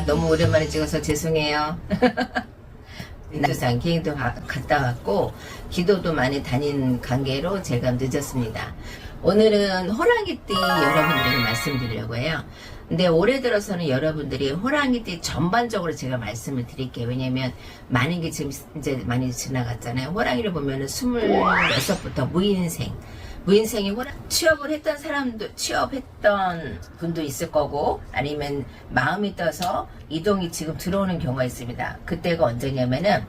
너무 오랜만에 찍어서 죄송해요. 인도산 기행도 가- 갔다 왔고 기도도 많이 다닌 관계로 제가 늦었습니다. 오늘은 호랑이띠 여러분들에게 말씀드리려고 해요. 근데 올해 들어서는 여러분들이 호랑이띠 전반적으로 제가 말씀을 드릴게요. 왜냐면 많은 게 지금 이제 많이 지나갔잖아요. 호랑이를 보면은 26부터 무인생. 무인생이 호랑, 취업을 했던 사람도, 취업했던 분도 있을 거고, 아니면 마음이 떠서 이동이 지금 들어오는 경우가 있습니다. 그때가 언제냐면은,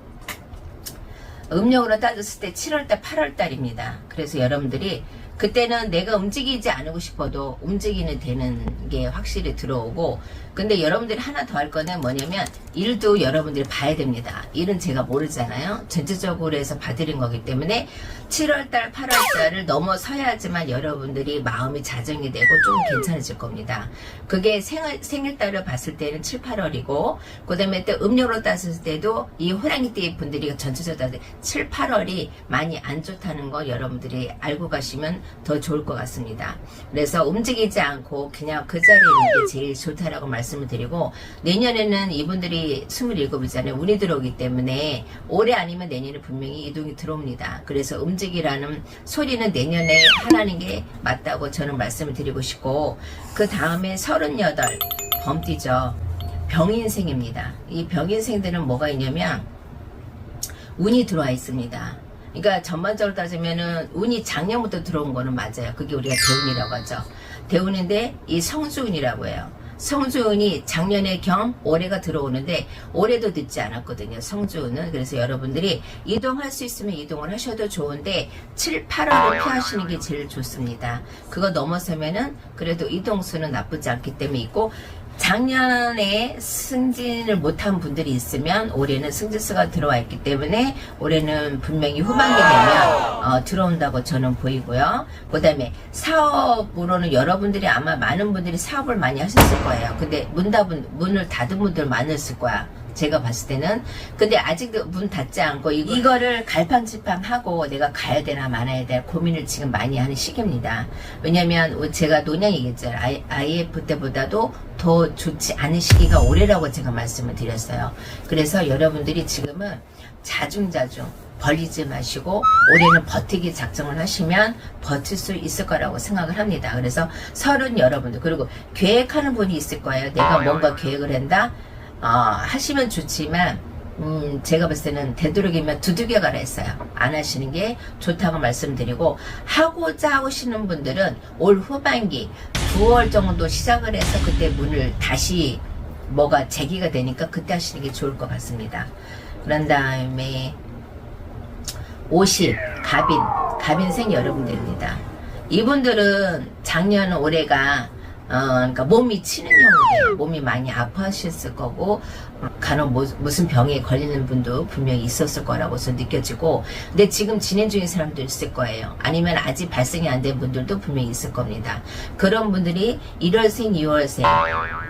음력으로 따졌을 때 7월달, 8월달입니다. 그래서 여러분들이 그때는 내가 움직이지 않고 싶어도 움직이는 되는 게 확실히 들어오고 근데 여러분들이 하나 더 할 거는 뭐냐면 일도 여러분들이 봐야 됩니다. 일은 제가 모르잖아요. 전체적으로 해서 봐드린 거기 때문에 7월달, 8월달을 넘어서야지만 여러분들이 마음이 자정이 되고 좀 괜찮아질 겁니다. 그게 생일, 생일달을 봤을 때는 7, 8월이고 그 다음에 또 음력으로 따졌을 때도 이 호랑이띠 분들이 전체적으로 7, 8월이 많이 안 좋다는 거 여러분들이 알고 가시면 더 좋을 것 같습니다. 그래서 움직이지 않고 그냥 그 자리에 있는 게 제일 좋다라고 말씀 을 드리고 내년에는 이분들이 27이잖아요. 운이 들어오기 때문에 올해 아니면 내년에 분명히 이동이 들어옵니다. 그래서 움직이라는 소리는 내년에 하라는 게 맞다고 저는 말씀을 드리고 싶고 그 다음에 38 범띠죠. 병인생입니다. 이 병인생들은 뭐가 있냐면 운이 들어와 있습니다. 그러니까 전반적으로 따지면은 운이 작년부터 들어온 거는 맞아요. 그게 우리가 대운이라고 하죠. 대운인데 이 성수운이라고 해요. 성주운이 작년에 겸 올해가 들어오는데 올해도 늦지 않았거든요. 성주운은 그래서 여러분들이 이동할 수 있으면 이동을 하셔도 좋은데 7, 8월을 피하시는 게 제일 좋습니다. 그거 넘어서면은 그래도 이동수는 나쁘지 않기 때문에 있고 작년에 승진을 못한 분들이 있으면 올해는 승진수가 들어와 있기 때문에 올해는 분명히 후반기 되면 어, 들어온다고 저는 보이고요. 그 다음에 사업으로는 여러분들이 아마 많은 분들이 사업을 많이 하셨을 거예요. 근데 문 닫은, 문을 닫은 분들 많았을 거야. 제가 봤을 때는 근데 아직도 문 닫지 않고 이- 이거 를 갈팡질팡하고 내가 가야 되나 말아야 되나 고민을 지금 많이 하는 시기입니다. 왜냐면 제가 노냥 얘기했잖아요. I- IF 때보다도 더 좋지 않은 시기가 올해라고 제가 말씀을 드렸어요. 그래서 여러분들이 지금은 자중자중 벌리지 마시고 올해는 버티기 작정을 하시면 버틸 수 있을 거라고 생각을 합니다. 그래서 서른 여러분들 그리고 계획하는 분이 있을 거예요. 내가 뭔가 계획을 한다. 어, 하시면 좋지만 음, 제가 봤을 때는 되도록이면 두들겨 가라 했어요. 안 하시는 게 좋다고 말씀드리고 하고자 하시는 분들은 올 후반기 9월 정도 시작을 해서 그때 문을 다시 뭐가 재기가 되니까 그때 하시는 게 좋을 것 같습니다. 그런 다음에 50 갑인 갑인생 여러분들입니다. 이분들은 작년 올해가 어, 그러니까 몸이 치는 형이에요. 몸이 많이 아파하셨을 거고 어, 간혹 뭐- 무슨 병에 걸리는 분도 분명히 있었을 거라고 서 느껴지고 근데 지금 진행 중인 사람도 있을 거예요. 아니면 아직 발생이 안 된 분들도 분명히 있을 겁니다. 그런 분들이 1월생, 2월생,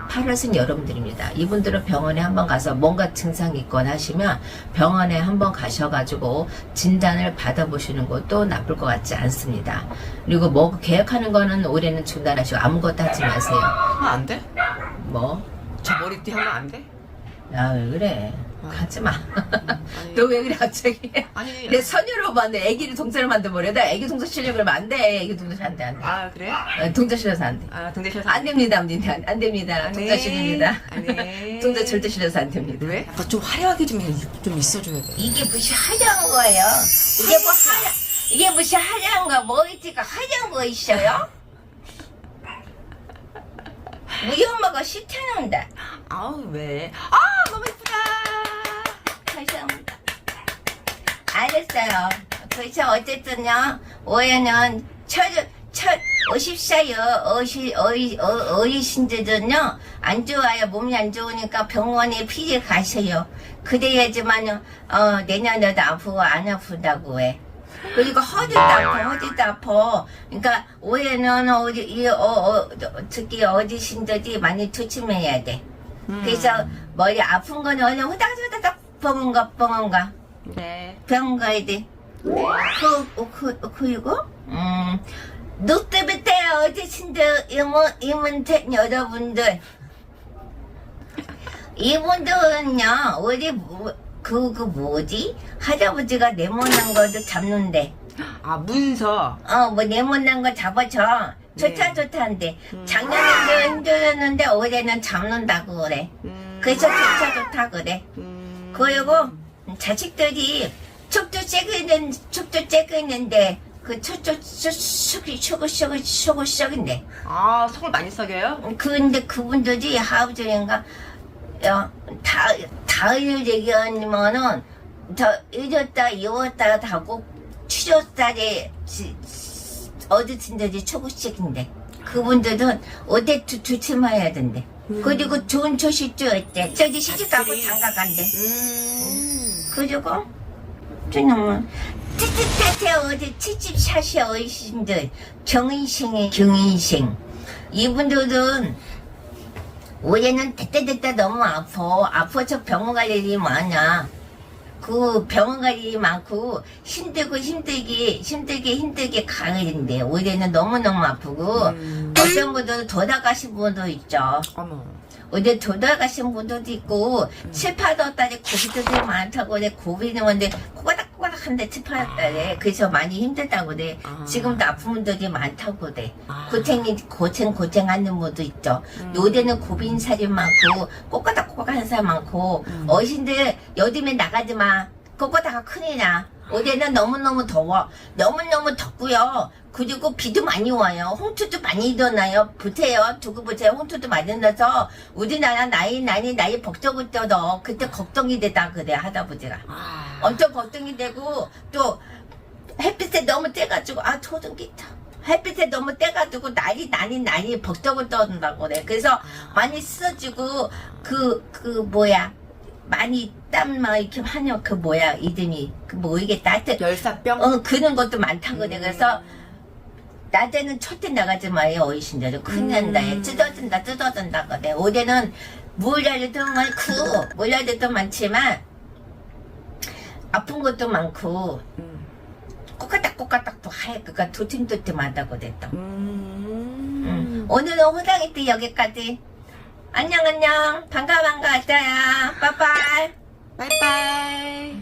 8월생 여러분들입니다. 이분들은 병원에 한번 가서 뭔가 증상이 있거나 하시면 병원에 한번 가셔가지고 진단을 받아보시는 것도 나쁠 것 같지 않습니다. 그리고 뭐 계획하는 거는 올해는 중단하시고 아무것도 하지 마세요. 하면 안 돼? 뭐? 저 머리띠 하면 안 돼? 야, 왜 그래? 하지 마. 아니, 너왜 그래, 갑자기? 아니, 내 선녀로 봤는데 애기를 동자를 만들어버려. 나 애기 동자 실려 그러면 안 돼. 애기 동자 안 돼, 안 돼. 아 그래? 어, 동자 실려서 안 돼. 아 등대셔서 안 됩니다, 안 됩니다. 안 됩니다. 안 동자 돼. 실립니다. 안 돼. 동자 절대 실려서 안 됩니다. 왜? 아까 좀 화려하게 좀, 좀 있어줘야 돼. 이게 무슨 화려한 거예요? 이게 뭐 화려, 이게 무슨 화려한 거, 머리띠가 화려한 거 있어요? 우리 엄마가 싫다는데. 아우 왜? 아 너무 예쁘다. 감사합니다. 알겠어요. 그래서 어쨌든요, 올해는 첫, 첫, 50사요, 어시, 어이, 어, 어이신들은요, 안 좋아요. 몸이 안 좋으니까 병원에 피지 가세요. 그래야지만요, 어, 내년에도 아프고 안 아프다고 해. 그리고 허리도 아파, 허리도 아파. 그러니까 올해는 어디, 이, 어, 어, 특히 어디신들이 많이 조심해야 돼. 그래서 머리 아픈 거는 얼른 후다닥후다닥 병원 가 병원 가 네. 병원 가야 돼. 그, 그, 그리고 음 늑대부터 어르신들 이모 이문택 여러분들 이분들은요 어디 뭐, 그, 그 뭐지? 할아버지가 네모난 거도 잡는데 아 문서. 어 뭐 네모난 거 잡아줘 좋다 네. 좋다한데 음. 작년에도 힘들었는데 올해는 잡는다고 그래 음. 그래서 좋다 좋다 그래 음. 그리고 자식들이 촉도 쬐고 있는 촉도 쬐고 있는데 그 촉도 쑥이 슈그슈그 슈그슈그인데 아 속을 많이 썩여요? 근데 그분들이 하우저인가 야, 다 다을 얘기하면은 더 잊었다 이었다 하고 추적살에 어르신들이 초구식인데. 그분들은 어디 두, 두치마야 된대. 그리고 좋은 초식도 있대. 저기 시집가고 확실히. 장가 간대. 음. 그리고 저놈은 뜨뜻하게 어디 칠집샷이 어르신들 경인생의 경인생. 이분들은 올해는 때때때때 너무 아파. 아파서 병원 갈 일이 많아. 그 병원 갈 일이 많고 힘들고 힘들게 힘들게 힘들게 가는데 올해는 너무너무 아프고 음. 어떤 분들은 돌아가신 분도 있죠. 어머. 어제 돌아가신 분들도 있고 칠 팔 월 달에 고비들이 많다고 그래. 고비는 근데 꼬닥꼬닥 한데 칠팔월달에 그래서 많이 힘들다고 그래 아. 지금도 아픈 분들이 많다고 그래 아. 고생이 고생 고생하는 분도 있죠 음. 요새는 고빈 살이 많고 꼬까닥꼬까한 사람 많고 음. 어르신들 여름에 나가지 마 꼬꼬다가 큰일 나 올해는 너무너무 더워. 너무너무 덥고요. 그리고 비도 많이 와요. 홍투도 많이 일어나요. 보세요. 두고 보세요. 홍투도 많이 나서 우리나라 나이 나이 나이 벅적을 떠도 그때 걱정이 되다 그래 할아버지가. 아. 엄청 걱정이 되고 또 햇빛에 너무 떼가지고 아 소름끼쳐. 햇빛에 너무 떼가지고 날이 날이 날이 벅적을 떠는다고 그래. 그래서 많이 쓰지고 그 그 뭐야 많이 땀 막 이렇게 하냐 그 뭐야 이름이 그뭐 이게 따뜻 열사병. 어 그런 것도 많다고 그래 음. 그래서 낮에는 철퇴 나가지 마요 어르신들은 큰일 난다 음. 뜯어진다 뜯어진다 그래 올해는 물야리도 많고 물야리도 많지만 아픈 것도 많고 음. 꼬까닥 꼬까닥도 하얘 그니까 도팀도팀하다고 됐다 음. 음. 오늘은 호랑이 때 여기까지 안녕 안녕. 반가 반가 아짜야 빠빠이. 빠이빠이.